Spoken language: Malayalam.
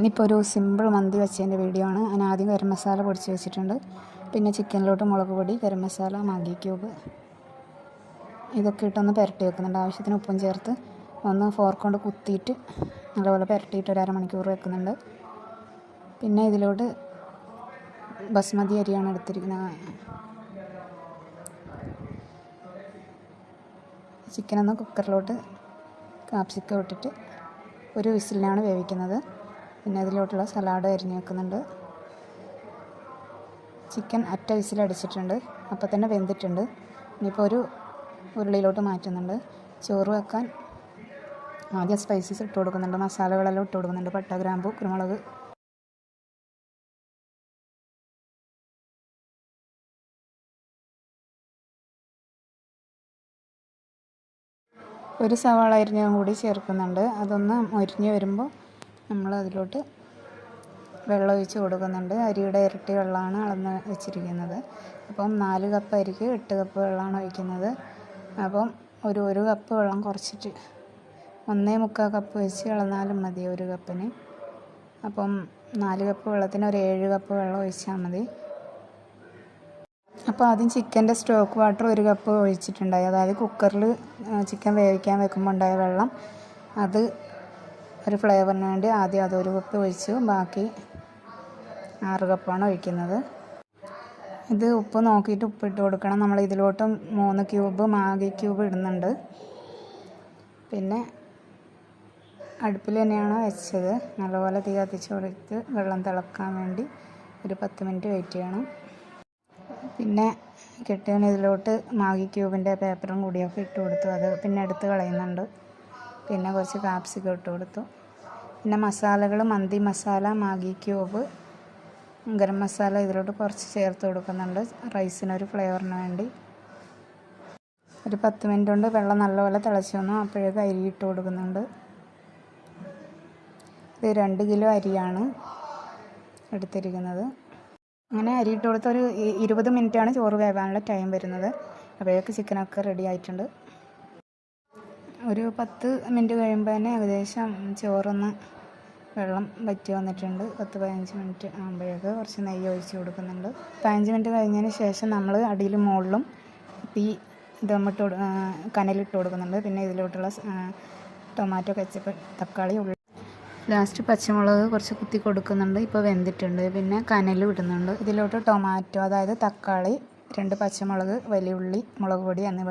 ഇനിയിപ്പോൾ ഒരു സിമ്പിൾ മന്തി വെച്ചതിന്റെ വീഡിയോ ആണ്. ഞാൻ ആദ്യം ഗരം മസാല പൊടിച്ച് വെച്ചിട്ടുണ്ട്. പിന്നെ ചിക്കനിലോട്ട് മുളക് പൊടി ഗരം മസാല മാഗി ക്യൂബ് ഇതൊക്കെ ഇട്ടൊന്ന് പുരട്ടി വെക്കുന്നുണ്ട്. ആവശ്യത്തിന് ഉപ്പും ചേർത്ത് ഒന്ന് ഫോർക്ക് കൊണ്ട് കുത്തിയിട്ട് നല്ലപോലെ പുരട്ടിയിട്ട് ഒരു അരമണിക്കൂർ വെക്കുന്നുണ്ട്. പിന്നെ ഇതിലോട്ട് ബസ്മതി അരിയാണ് എടുത്തിരിക്കുന്നത്. ചിക്കനൊന്ന് കുക്കറിലോട്ട് കാപ്സിക്കം ഇട്ടിട്ട് ഒരു വിസിലിനാണ് വേവിക്കുന്നത്. പിന്നെ അതിലോട്ടുള്ള സലാഡ് അരിഞ്ഞ് വെക്കുന്നുണ്ട്. ചിക്കൻ അറ്റ വിസിലടിച്ചിട്ടുണ്ട് അപ്പോൾ തന്നെ വെന്തിട്ടുണ്ട്. ഇനിയിപ്പോൾ ഒരു ഉരുളിയിലോട്ട് മാറ്റുന്നുണ്ട്. ചോറ് വെക്കാൻ ആദ്യം സ്പൈസസ് ഇട്ട് കൊടുക്കുന്നുണ്ട്. മസാലകളെല്ലാം ഇട്ട് കൊടുക്കുന്നുണ്ട്. പട്ട ഗ്രാമ്പു കുരുമുളക്. ഒരു സവാള അരിഞ്ഞതും കൂടി ചേർക്കുന്നുണ്ട്. അതൊന്ന് മുരിഞ്ഞ് വരുമ്പോൾ നമ്മൾ അതിലോട്ട് വെള്ളം ഒഴിച്ച് കൊടുക്കുന്നുണ്ട്. അരിയുടെ ഇരട്ടി വെള്ളമാണ് അളന്ന് വെച്ചിരിക്കുന്നത്. അപ്പം നാല് കപ്പ് അരിക്ക് എട്ട് കപ്പ് വെള്ളമാണ് ഒഴിക്കുന്നത്. അപ്പം ഒരു ഒരു കപ്പ് വെള്ളം കുറച്ചിട്ട് ഒന്നേ മുക്കാൽ കപ്പ് വെച്ച് ഇളന്നാലും മതി ഒരു കപ്പിന്. അപ്പം നാല് കപ്പ് വെള്ളത്തിന് ഒരു ഏഴ് കപ്പ് വെള്ളം ഒഴിച്ചാൽ മതി. അപ്പോൾ ആദ്യം ചിക്കന്റെ സ്റ്റോക്ക് വാട്ടർ ഒരു കപ്പ് ഒഴിച്ചിട്ടുണ്ടായി. അതായത് കുക്കറിൽ ചിക്കൻ വേവിക്കാൻ വെക്കുമ്പോൾ ഉണ്ടായ വെള്ളം അത് ഒരു ഫ്ലേവറിന് വേണ്ടി ആദ്യം അതൊരു കപ്പ് ഒഴിച്ചു. ബാക്കി ആറ് കപ്പാണ് ഒഴിക്കുന്നത്. ഇത് ഉപ്പ് നോക്കിയിട്ട് ഉപ്പിട്ട് കൊടുക്കണം. നമ്മൾ ഇതിലോട്ട് മൂന്ന് ക്യൂബ് മാഗി ക്യൂബ് ഇടുന്നുണ്ട്. പിന്നെ അടുപ്പിൽ തന്നെയാണ് വെച്ചത്. നല്ലപോലെ തീ കത്തിച്ച് കൊടുത്ത് വെള്ളം തിളക്കാൻ വേണ്ടി ഒരു പത്ത് മിനിറ്റ് വെയിറ്റ് ചെയ്യണം. പിന്നെ കെട്ടിയവൻ ഇതിലോട്ട് മാഗി ക്യൂബിന്റെ പേപ്പറും കൂടിയൊക്കെ ഇട്ട് കൊടുത്തു. അത് പിന്നെ എടുത്ത് കളയുന്നുണ്ട്. പിന്നെ കുറച്ച് കാപ്സിക്കം ഇട്ട് കൊടുത്തു. പിന്നെ മസാലകൾ മന്തി മസാല മാഗി ക്യൂബ് ഗരം മസാല ഇതിലോട്ട് കുറച്ച് ചേർത്ത് കൊടുക്കുന്നുണ്ട് റൈസിനൊരു ഫ്ലേവറിന് വേണ്ടി. ഒരു പത്ത് മിനിറ്റ് കൊണ്ട് വെള്ളം നല്ലപോലെ തിളച്ച് വന്നു. അപ്പോഴേക്ക് അരി ഇട്ട് കൊടുക്കുന്നുണ്ട്. ഇത് രണ്ട് കിലോ അരിയാണ് എടുത്തിരിക്കുന്നത്. അങ്ങനെ അരി ഇട്ട് കൊടുത്ത ഒരു ഇരുപത് മിനിറ്റാണ് ചോറ് വേവാനുള്ള ടൈം വരുന്നത്. അപ്പോഴേക്ക് ചിക്കനൊക്കെ റെഡി ആയിട്ടുണ്ട്. ഒരു പത്ത് മിനിറ്റ് കഴിയുമ്പോൾ തന്നെ ഏകദേശം ചോറൊന്ന് വെള്ളം വറ്റി വന്നിട്ടുണ്ട്. പത്ത് പതിനഞ്ച് മിനിറ്റ് ആകുമ്പോഴേക്ക് കുറച്ച് നെയ്യ് ഒഴിച്ച് കൊടുക്കുന്നുണ്ട്. പതിനഞ്ച് മിനിറ്റ് കഴിഞ്ഞതിന് ശേഷം നമ്മൾ അടിയിലും മുകളിലും തീ ദമ്മിട്ട് കനലിട്ട് കൊടുക്കുന്നുണ്ട്. പിന്നെ ഇതിലോട്ടുള്ള ടൊമാറ്റോ കച്ചപ്പ് തക്കാളി ഉള്ളി. ലാസ്റ്റ് പച്ചമുളക് കുറച്ച് കുത്തി കൊടുക്കുന്നുണ്ട്. ഇപ്പോൾ വെന്തിട്ടുണ്ട്. പിന്നെ കനൽ ഇടുന്നുണ്ട്. ഇതിലോട്ട് ടൊമാറ്റോ അതായത് തക്കാളി രണ്ട് പച്ചമുളക് വലിയ ഉള്ളി മുളക് പൊടി എന്നിവ